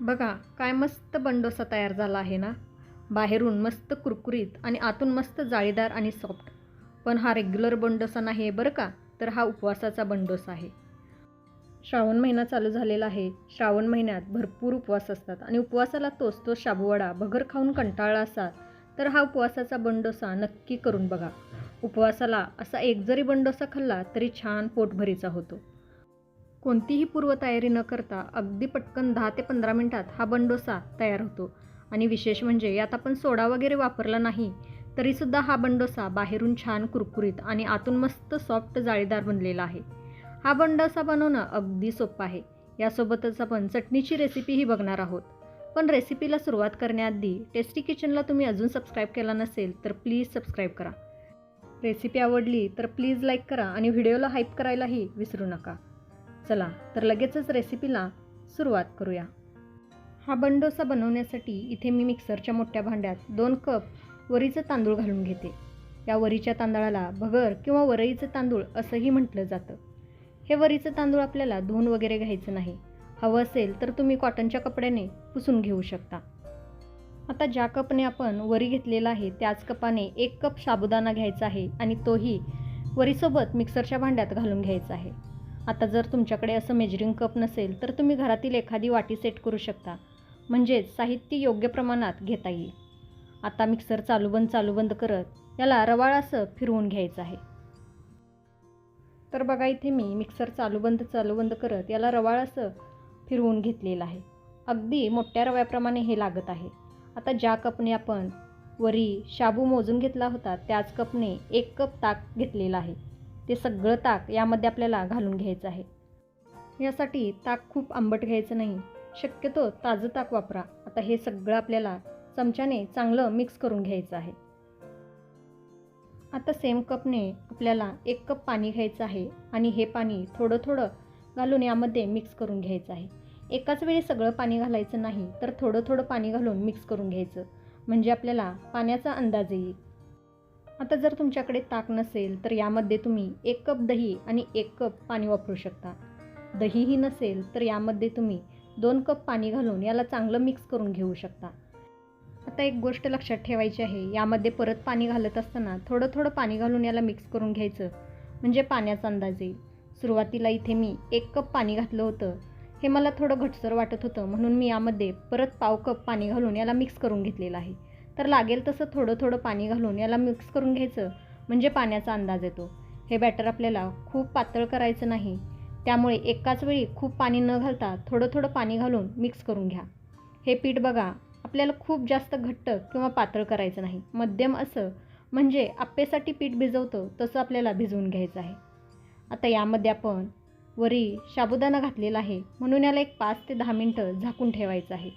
बघा काय मस्त बंडोसा तयार झाला आहे ना? बाहेरून मस्त कुरकुरीत आणि आतून मस्त जाळीदार आणि सॉफ्ट पण हा रेग्युलर बंडोसा नाही आहे बरं का? तर हा उपवासाचा बंडोसा आहे. श्रावण महिना चालू झालेला आहे. श्रावण महिन्यात भरपूर उपवास असतात आणि उपवासाला तोच तो शाबूवडा भगर खाऊन कंटाळला असाल तर हा उपवासाचा बंडोसा नक्की करून बघा. उपवासाला असा एक जरी बंडोसा खाल्ला तरी छान पोटभरीचा होतो. कोणतीही पूर्वतयारी न करता अगदी पटकन दहा ते पंधरा मिनटात हा बंडोसा तयार होतो. आणि विशेष म्हणजे यात आपण सोडा वगैरे वापरला नाही तरीसुद्धा हा बंडोसा बाहेरून छान कुरकुरीत आणि आतून मस्त सॉफ्ट जाळीदार बनलेला आहे. हा बंडोसा बनवणं अगदी सोपं आहे. यासोबतच आपण चटणीची रेसिपीही बघणार आहोत. पण रेसिपीला सुरुवात करण्याआधी टेस्टी किचनला तुम्ही अजून सबस्क्राईब केला नसेल तर प्लीज सबस्क्राईब करा. रेसिपी आवडली तर प्लीज लाईक करा आणि व्हिडिओला हाईप करायलाही विसरू नका. चला तर लगेचच रेसिपीला सुरुवात करूया. हा बंडोसा बनवण्यासाठी इथे मी मिक्सरच्या मोठ्या भांड्यात दोन कप वरीचं तांदूळ घालून घेते. या वरीच्या तांदळाला भगर किंवा वरईचं तांदूळ असंही म्हटलं जातं. हे वरीचं तांदूळ आपल्याला धुवून वगैरे घ्यायचं नाही. हवं असेल तर तुम्ही कॉटनच्या कपड्याने पुसून घेऊ शकता. आता ज्या कपने आपण वरी घेतलेला आहे त्याच कपाने एक कप साबुदाणा घ्यायचा आहे आणि तोही वरीसोबत मिक्सरच्या भांड्यात घालून घ्यायचा आहे. आता जर तुमच्याकडे असं मेजरिंग कप नसेल तर तुम्ही घरातील एखादी वाटी सेट करू शकता. म्हणजेच साहित्य योग्य प्रमाणात घेता येईल. आता मिक्सर चालू बंद चालू बंद करत याला रवाळ असं फिरवून घ्यायचं आहे. तर बघा इथे मी मिक्सर चालू बंद चालू बंद करत याला रवाळ असं फिरवून घेतलेलं आहे. अगदी मोठ्या रव्याप्रमाणे हे लागत आहे. आता ज्या कपने आपण वरी शाबू मोजून घेतला होता त्याच कपने एक कप ताक घेतलेला आहे. ते सगळं ताक यामध्ये आपल्याला घालून घ्यायचं आहे. यासाठी ताक खूप आंबट घ्यायचं नाही. शक्यतो ताजं ताक वापरा. आता हे सगळं आपल्याला चमच्याने चांगलं मिक्स करून घ्यायचं आहे. आता सेम कपने आपल्याला एक कप पाणी घ्यायचं आहे आणि हे पाणी थोडं थोडं घालून यामध्ये मिक्स करून घ्यायचं आहे. एकाच वेळी सगळं पाणी घालायचं नाही तर थोडं थोडं पाणी घालून मिक्स करून घ्यायचं. म्हणजे आपल्याला पाण्याचा अंदाज येईल. आता जर तुमच्याकडे ताक नसेल तर यामध्ये तुम्ही एक कप दही आणि एक कप पाणी वापरू शकता. दहीही नसेल तर यामध्ये तुम्ही दोन कप पाणी घालून याला चांगलं मिक्स करून घेऊ शकता. आता एक गोष्ट लक्षात ठेवायची आहे यामध्ये परत पाणी घालत असताना थोडं थोडं पाणी घालून याला मिक्स करून घ्यायचं म्हणजे पाण्याचा अंदाज येईल. सुरुवातीला इथे मी एक कप पाणी घातलं होतं. हे मला थोडं घटसर वाटत होतं म्हणून मी यामध्ये परत पाव कप पाणी घालून याला मिक्स करून घेतलेलं आहे. तर लागेल तसं थोडं थोडं पाणी घालून याला मिक्स करून घ्यायचं म्हणजे पाण्याचा अंदाज येतो. हे बॅटर आपल्याला खूप पातळ करायचं नाही. त्यामुळे एकाच वेळी खूप पाणी न घालता थोडं थोडं पाणी घालून मिक्स करून घ्या. हे पीठ बघा आपल्याला खूप जास्त घट्ट किंवा पातळ करायचं नाही. मध्यम असं म्हणजे आप्पेसाठी पीठ भिजवतं तसं आपल्याला भिजवून घ्यायचं आहे. आता यामध्ये आपण वरी साबुदाणा घातलेला आहे म्हणून याला एक पाच ते दहा मिनटं झाकून ठेवायचं आहे.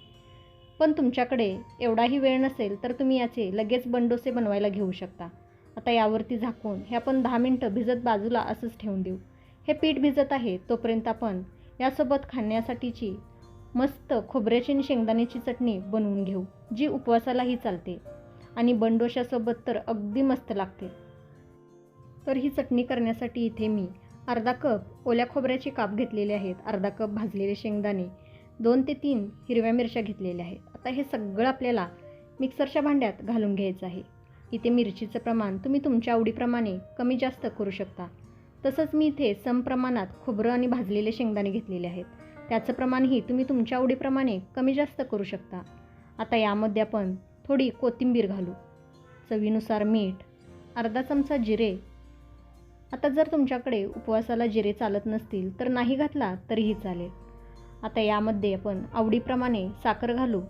पण तुमच्याकडे एवढाही वेळ नसेल तर तुम्ही याचे लगेच बंडोसे बनवायला घेऊ शकता. आता यावरती झाकून हे आपण दहा मिनटं भिजत बाजूला असंच ठेवून देऊ. हे पीठ भिजत आहे तोपर्यंत आपण यासोबत खाण्यासाठीची मस्त खोबऱ्याची आणि शेंगदाण्याची चटणी बनवून घेऊ जी उपवासालाही चालते. आणि बंडोशासोबत तर अगदी मस्त लागते. तर ही चटणी करण्यासाठी इथे मी अर्धा कप ओल्या खोबऱ्याचे काप घेतलेले आहेत. अर्धा कप भाजलेले शेंगदाणे दोन ते तीन हिरव्या मिरच्या घेतलेल्या आहेत. आता हे सगळं आपल्याला मिक्सरच्या भांड्यात घालून घ्यायचं आहे. इथे मिरचीचं प्रमाण तुम्ही तुमच्या आवडीप्रमाणे कमी जास्त करू शकता. तसंच मी इथे सम प्रमाणात खोबरं आणि भाजलेले शेंगदाणे घेतलेले आहेत. त्याचं प्रमाणही तुम्ही तुमच्या आवडीप्रमाणे कमी जास्त करू शकता. आता यामध्ये आपण थोडी कोथिंबीर घालू. चवीनुसार मीठ अर्धा चमचा जिरे. आता जर तुमच्याकडे उपवासाला जिरे चालत नसतील तर नाही घातला तरीही चालेल. आता यामध्ये आपण आवडीप्रमाणे साखर घालू.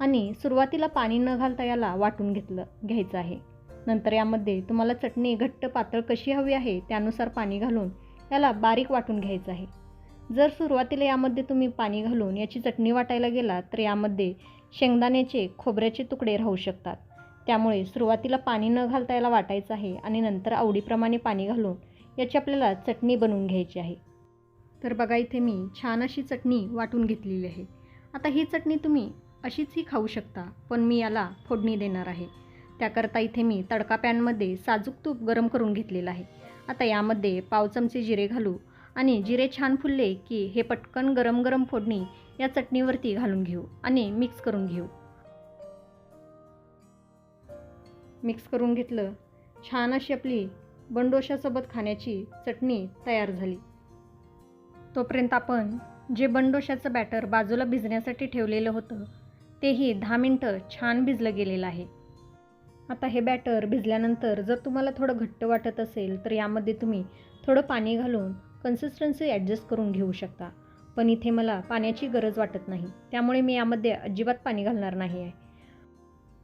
आणि सुरुवातीला पाणी न घालता याला वाटून घेतलं घ्यायचं आहे. नंतर यामध्ये तुम्हाला चटणी घट्ट पातळ कशी हवी आहे त्यानुसार पाणी घालून याला बारीक वाटून घ्यायचं आहे. जर सुरुवातीला यामध्ये तुम्ही पाणी घालून याची चटणी वाटायला गेला तर यामध्ये शेंगदाण्याचे खोबऱ्याचे तुकडे राहू शकतात. त्यामुळे सुरुवातीला पाणी न घालता याला वाटायचं आहे आणि नंतर आवडीप्रमाणे पाणी घालून याची आपल्याला चटणी बनवून घ्यायची आहे. तर बघा इथे मी छान अशी चटणी वाटून घेतलेली आहे. आता ही चटणी तुम्ही अशीचही खाऊ शकता पण मी याला फोडणी देणार आहे. त्याकरता इथे मी तडका पॅनमध्ये साजूक तूप गरम करून घेतलेलं आहे. आता यामध्ये पाव चमचे जिरे घालू आणि जिरे छान फुलले की हे पटकन गरम गरम फोडणी या चटणीवरती घालून घेऊ आणि मिक्स करून घेऊ. मिक्स करून घेतलं छान अशी आपली बंडोशासोबत खाण्याची चटणी तयार झाली. तोपर्यंत आपण जे बंडोशाचं बॅटर बाजूला भिजण्यासाठी ठेवलेलं होतं तेही दहा मिनटं छान भिजलं गेलेलं आहे. आता हे बॅटर भिजल्यानंतर जर तुम्हाला थोडं घट्ट वाटत असेल तर यामध्ये तुम्ही थोडं पाणी घालून कन्सिस्टन्सी ॲडजस्ट करून घेऊ शकता. पण इथे मला पाण्याची गरज वाटत नाही. त्यामुळे मी यामध्ये अजिबात पाणी घालणार नाही आहे.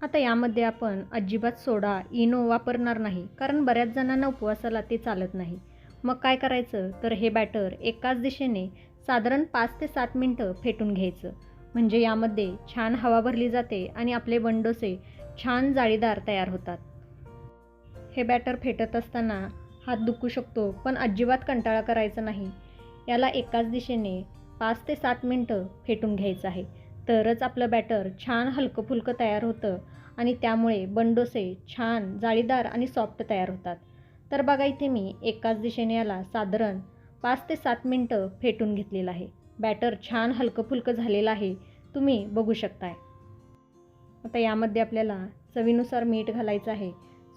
आता यामध्ये आपण अजिबात सोडा इनो वापरणार नाही कारण बऱ्याच जणांना उपवासाला ते चालत नाही. मग काय करायचं? तर हे बॅटर एकाच दिशेने साधारण पाच ते सात मिनटं फेटून घ्यायचं. म्हणजे यामध्ये छान हवा भरली जाते आणि आपले बंडोसे छान जाळीदार तयार होतात. हे बॅटर फेटत असताना हात दुखू शकतो पण अजिबात कंटाळा करायचा नाही. याला एकाच दिशेने पाच ते सात मिनटं फेटून घ्यायचं आहे. तरच आपलं बॅटर छान हलकं फुलकं तयार होतं आणि त्यामुळे बंडोसे छान जाळीदार आणि सॉफ्ट तयार होतात. तर बघा इथे मी एकाच दिशेने याला साधारण पाच ते सात मिनटं फेटून घेतलेलं आहे. बॅटर छान हलकंफुलकं झालेलं आहे तुम्ही बघू शकताय. आता यामध्ये आपल्याला चवीनुसार मीठ घालायचं आहे.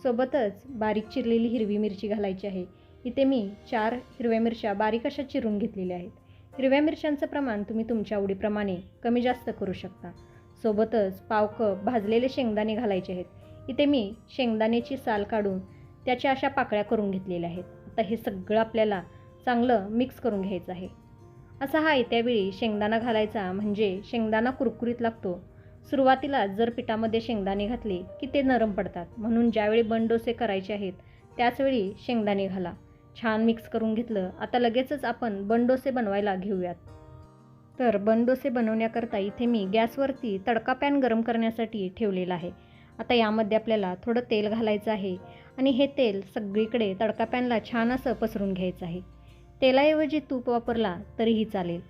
सोबतच बारीक चिरलेली हिरवी मिरची घालायची आहे. इथे मी चार हिरव्या मिरच्या बारीक अशा चिरून घेतलेल्या आहेत. हिरव्या मिरच्यांचं प्रमाण तुम्ही तुमच्या आवडीप्रमाणे कमी जास्त करू शकता. सोबतच पाव कप भाजलेले शेंगदाणे घालायचे आहेत. इथे मी शेंगदाण्याची साल काढून त्याच्या अशा पाकळ्या करून घेतलेल्या आहेत. आता हे सगळं आपल्याला चांगलं मिक्स करून घ्यायचं आहे. असा हा येत्यावेळी शेंगदाणा घालायचा म्हणजे शेंगदाणा कुरकुरीत लागतो. सुरुवातीला जर पिठामध्ये शेंगदाणे घातले की ते नरम पडतात म्हणून ज्यावेळी बनडोसे करायचे आहेत त्याचवेळी शेंगदाणे घाला. छान मिक्स करून घेतलं आता लगेचच आपण बंडोसे बनवायला घेऊयात. तर बनडोसे बनवण्याकरता इथे मी गॅसवरती तडका पॅन गरम करण्यासाठी ठेवलेला आहे. आता यामध्ये आपल्याला थोडं तेल घालायचं आहे आणि हे तेल सगळीकडे तडका पॅनला छान असं पसरून घ्यायचं आहे. तेलाऐवजी तूप वापरला तरीही चालेल.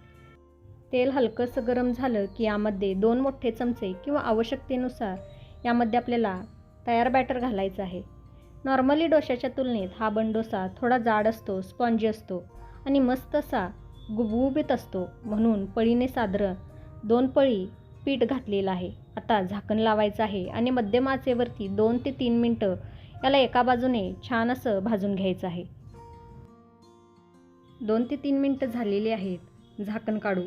तेल हलकंसं गरम झालं की यामध्ये दोन मोठे चमचे किंवा आवश्यकतेनुसार यामध्ये आपल्याला तयार बॅटर घालायचं आहे. नॉर्मली डोशाच्या तुलनेत हा बंडोसा थोडा जाड असतो स्पॉन्जी असतो आणि मस्त असा गुबगुबीत असतो म्हणून पळीने साधारण दोन पळी पीठ घातलेलं आहे. आता झाकण लावायचं आहे आणि मध्यम आचेवरती दोन ते तीन मिनटं याला एका बाजूने छान असं भाजून घ्यायचं आहे. दोन ते तीन मिनटं झालेली आहेत. झाकण काढू.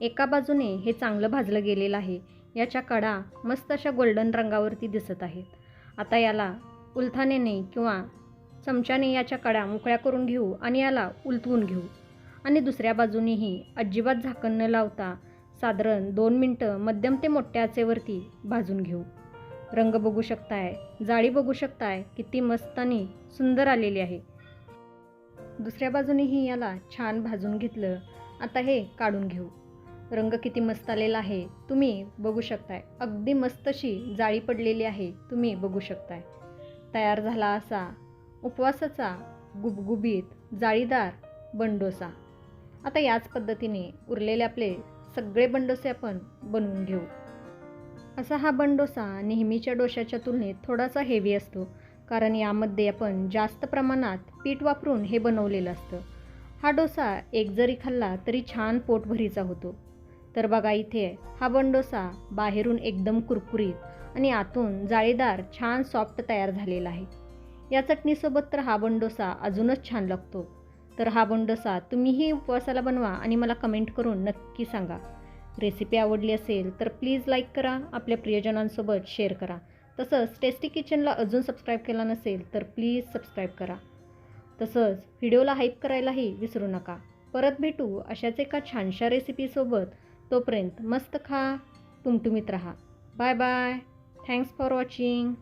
एका बाजूने हे चांगलं भाजलं गेलेलं आहे. याच्या कडा मस्त अशा गोल्डन रंगावरती दिसत आहेत. आता याला उलथानेने किंवा चमच्याने याच्या कडा मोकळ्या करून घेऊ आणि याला उलथवून घेऊ. आणि दुसऱ्या बाजूनेही अजिबात झाकण न लावता साधारण दोन मिनटं मध्यम ते मोठ्या आचेवरती भाजून घेऊ. रंग बघू शकताय जाळी बघू शकताय किती मस्त आणि सुंदर आलेली आहे. दुसऱ्या बाजूनेही याला छान भाजून घेतलं. आता हे काढून घेऊ. रंग किती मस्त आलेला आहे. तुम्ही बघू शकताय. अगदी मस्त अशी जाळी पडलेली आहे. तुम्ही बघू शकताय. तयार झाला असा उपवासाचा गुबगुबीत जाळीदार बंडोसा. आता याच पद्धतीने उरलेले आपले सगळे बंडोसे आपण बनवून घेऊ. असा हा बंडोसा नेहमीच्या डोशाच्या तुलनेत थोडासा हेवी असतो. कारण यामध्ये आपण जास्त प्रमाणात पीठ वापरून हे बनवलेलं असतं. हा डोसा एक जरी खाल्ला तरी छान पोटभरीचा होतो. तर बघा इथे हा बंडोसा बाहेरून एकदम कुरकुरीत आणि आतून जाळीदार छान सॉफ्ट तयार झालेला आहे. या चटणीसोबत तर हा बंडोसा अजूनच छान लागतो. तर हा बंडोसा तुम्हीही उपवासाला बनवा आणि मला कमेंट करून नक्की सांगा. रेसिपी आवडली असेल तर प्लीज लाईक करा आपल्या प्रियजनांसोबत शेअर करा. तसंच टेस्टी किचनला अजून सबस्क्राईब केला नसेल तर प्लीज सबस्क्राईब करा. तसंच व्हिडिओला हाईप करायलाही विसरू नका. परत भेटू अशाच एका छानशा रेसिपीसोबत तोपर्यंत मस्त खा टुमटुमीत राहा. Bye bye thanks for watching